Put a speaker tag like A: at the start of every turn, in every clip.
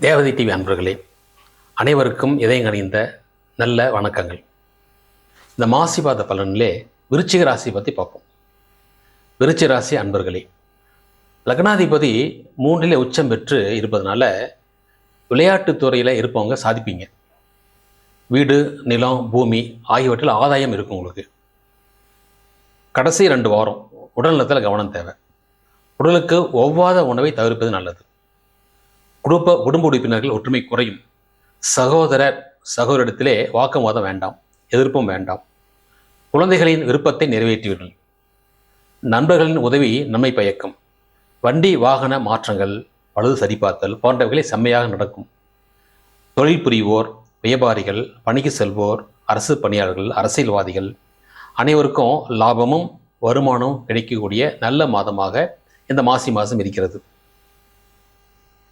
A: தேவதை டிவி அன்பர்களே அனைவருக்கும் இதயங்கணிந்த நல்ல வணக்கங்கள். இந்த மாசிபாத பலனிலே விருச்சிக ராசி பற்றி பார்ப்போம். விருச்சிக ராசி அன்பர்களே லக்னாதிபதி மூன்றிலே உச்சம் பெற்று இருப்பதனால விளையாட்டுத் துறையில் இருப்பவங்க சாதிப்பீங்க. வீடு நிலம் பூமி ஆகியவற்றில் ஆதாயம் இருக்கும் உங்களுக்கு. கடைசி ரெண்டு வாரம் உடல்நலத்தில் கவனம் தேவை. உடலுக்கு ஒவ்வாத உணவை தவிர்ப்பது நல்லது. குடும்ப குடும்ப உறுப்பினர்கள் ஒற்றுமை குறையும். சகோதரர் சகோதரிடத்திலே வாக்குவாதம் வேண்டாம் எதிர்ப்பும் வேண்டாம். குழந்தைகளின் விருப்பத்தை நிறைவேற்றுவீர்கள். நண்பர்களின் உதவி நன்மை பயக்கும். வண்டி வாகன மாற்றங்கள் பழுது சரிபார்த்தல் போன்றவைகளை செம்மையாக நடக்கும். தொழில் புரிவோர் வியாபாரிகள் பணிக்கு செல்வோர் அரசு பணியாளர்கள் அரசியல்வாதிகள் அனைவருக்கும் லாபமும் வருமானமும் கிடைக்கக்கூடிய நல்ல மாதமாக இந்த மாசி மாதம் இருக்கிறது.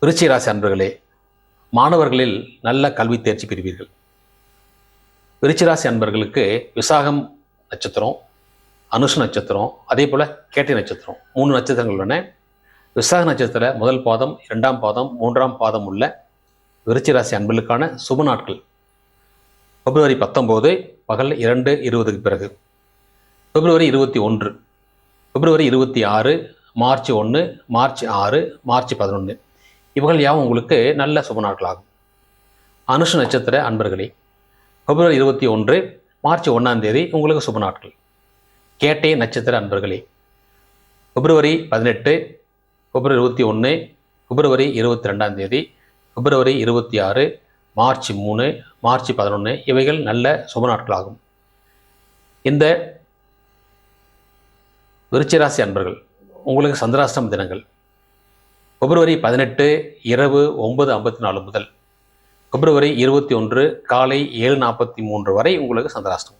A: விருச்சிக ராசி அன்பர்களே மாணவர்களில் நல்ல கல்வி தேர்ச்சி பெறுவீர்கள். விருச்சிராசி அன்பர்களுக்கு விசாகம் நட்சத்திரம் அனுஷ நட்சத்திரம் அதே போல் கேட்டை நட்சத்திரம் மூணு நட்சத்திரங்கள் உள்ளன. விசாக நட்சத்திர முதல் பாதம் இரண்டாம் பாதம் மூன்றாம் பாதம் உள்ள விருச்சிராசி அன்பர்களுக்கான சுப நாட்கள். பிப்ரவரி பத்தொம்போது பகல் இரண்டு இருபதுக்கு பிறகு. பிப்ரவரி இருபத்தி ஒன்று பிப்ரவரி இருபத்தி ஆறு மார்ச் ஒன்று மார்ச் ஆறு மார்ச் பதினொன்று இவர்கள் யாவும் உங்களுக்கு நல்ல சுப நாட்களாகும் அனுஷ நட்சத்திர அன்பர்களே பிப்ரவரி இருபத்தி ஒன்று மார்ச் ஒன்றாம் தேதி உங்களுக்கு சுப நாட்கள் கேட்டை நட்சத்திர அன்பர்களே பிப்ரவரி பதினெட்டு பிப்ரவரி இருபத்தி ஒன்று பிப்ரவரி இருபத்தி ரெண்டாம் தேதி பிப்ரவரி இருபத்தி ஆறு மார்ச் மூணு மார்ச் பதினொன்று இவைகள் நல்ல சுப நாட்களாகும் இந்த விருச்சிராசி அன்பர்கள் உங்களுக்கு சந்திராஷ்டம தினங்கள் பிப்ரவரி பதினெட்டு இரவு ஒன்பது ஐம்பத்தி நாலு முதல். பிப்ரவரி இருபத்தி ஒன்று காலை ஏழு நாற்பத்தி மூன்று வரை உங்களுக்கு சந்திராஷ்டம்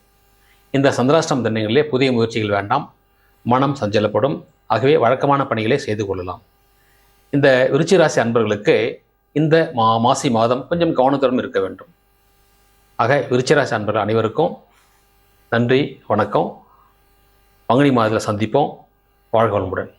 A: இந்த சந்திராஷ்டம் தினங்களிலே புதிய முயற்சிகள் வேண்டாம். மனம் சஞ்சலப்படும். ஆகவே வழக்கமான பணிகளை செய்து கொள்ளலாம். இந்த விருச்சி ராசி அன்பர்களுக்கு இந்த மா மாசி மாதம் கொஞ்சம் கவனத்துடன் இருக்க வேண்டும். ஆக விருச்சிராசி அன்பர்கள் அனைவருக்கும் நன்றி வணக்கம். பங்குனி மாதத்தில் சந்திப்போம். வாழ்க வளமுடன்.